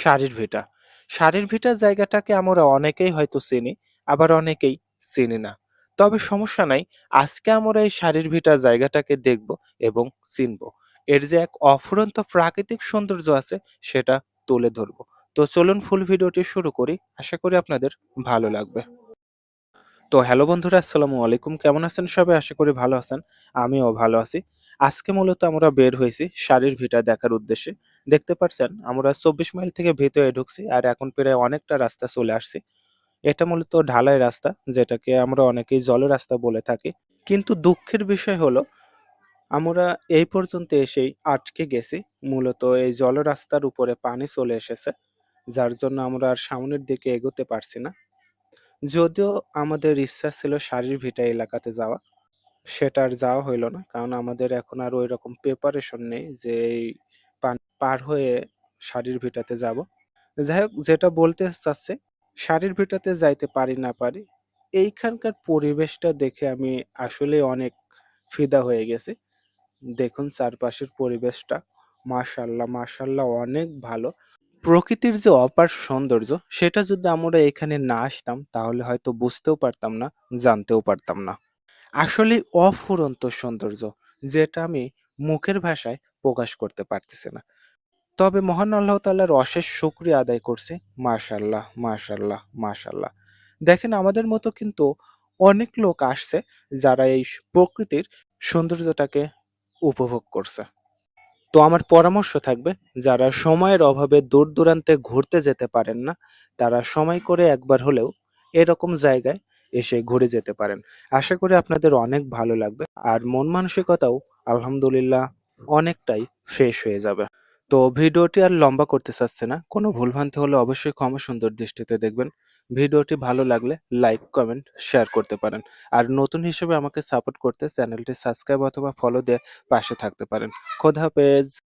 শাড়ির ভিটা। শাড়ির ভিটার জায়গাটাকে আমরা অনেকেই হয়তো চিনি, আবার অনেকেই চিনি না। তবে সমস্যা নাই, আজকে আমরা এই শাড়ির ভিটার জায়গাটাকে দেখব এবং চিনব। এর যে এক অফুরন্ত প্রাকৃতিক সৌন্দর্য আছে, সেটা তুলে ধরবো। তো চলুন ফুল ভিডিওটি শুরু করি, আশা করি আপনাদের ভালো লাগবে। তো হ্যালো বন্ধুরা, আসসালামু আলাইকুম। কেমন আছেন সবাই? আশা করি ভালো আছেন। আমিও ভালো আছি। আজকে মূলত আমরা বের হয়েছি শাড়ির ভিটা দেখার উদ্দেশ্যে। দেখতে পাচ্ছেন আমরা চব্বিশ মাইল থেকে ভিতরে ঢুকছি আর এখন প্রায় অনেকটা রাস্তা চলে আসছি। এটা মূলত ঢালাই রাস্তা, যেটাকে আমরা অনেকেই জল রাস্তা বলে থাকি। কিন্তু দুঃখের বিষয় হলো, আমরা এই পর্যন্ত এসেই আটকে গেছি। মূলত এই জল রাস্তার উপরে পানি চলে এসেছে, যার জন্য আমরা আর সামনের দিকে এগোতে পারছি না। যদিও আমাদের ইচ্ছা ছিল শাড়ির ভিটা এলাকাতে যাওয়া, সেটা আর যাওয়া হইল না, কারণ আমাদের এখন আর ওই রকম প্রিপারেশন নেই যে এই পার হয়ে শাড়ির ভিটাতে যাব। যাই হোক যেটা বলতে চাচ্ছে, শাড়ির ভিটাতে যাইতে পারি না পারি, এইখানকার পরিবেশটা দেখে আমি আসলে অনেক ফিদা হয়ে গেছি। দেখুন চারপাশের পরিবেশটা, মাশাল্লাহ মাশাল্লাহ, অনেক ভালো। প্রকৃতির যে অপার সৌন্দর্য, সেটা যদি আমরা এখানে না আসতাম, তাহলে হয়তো বুঝতেও পারতাম না, জানতেও পারতাম না। আসলে অফুরন্ত সৌন্দর্য, যেটা আমি মুখের ভাষায় প্রকাশ করতে পারতেছি না। তবে মহান আল্লাহ তাআলার অশেষ শুকরিয়া আদায় করছে মাশাল্লাহ মাশাল্লাহ মাশাল্লাহ দেখেন, আমাদের মতো কিন্তু অনেক লোক আসছে যারা এই প্রকৃতির সৌন্দর্যটাকে উপভোগ করছে। তো আমার পরামর্শ থাকবে, যারা সময়ের অভাবে দূর দূরান্তে ঘুরতে যেতে পারেন না, তারা সময় করে একবার হলেও এরকম জায়গায় এসে ঘুরে যেতে পারেন। আশা করি আপনাদের অনেক ভালো লাগবে। আর মন মানসিকতাও আলহামদুলিল্লাহ অনেকটাই ফ্রেশ হয়ে যাবে। তো ভিডিওটি আর লম্বা করতে চাচ্ছে না। কোনো ভুলভ্রান্তি হলে অবশ্যই ক্ষমা সুন্দর দৃষ্টিতে দেখবেন। ভিডিওটি ভালো লাগলে লাইক কমেন্ট শেয়ার করতে পারেন। আর নতুন হিসেবে আমাকে সাপোর্ট করতে চ্যানেলটি সাবস্ক্রাইব অথবা ফলো দিয়ে পাশে থাকতে পারেন। খোদা হাফেজ।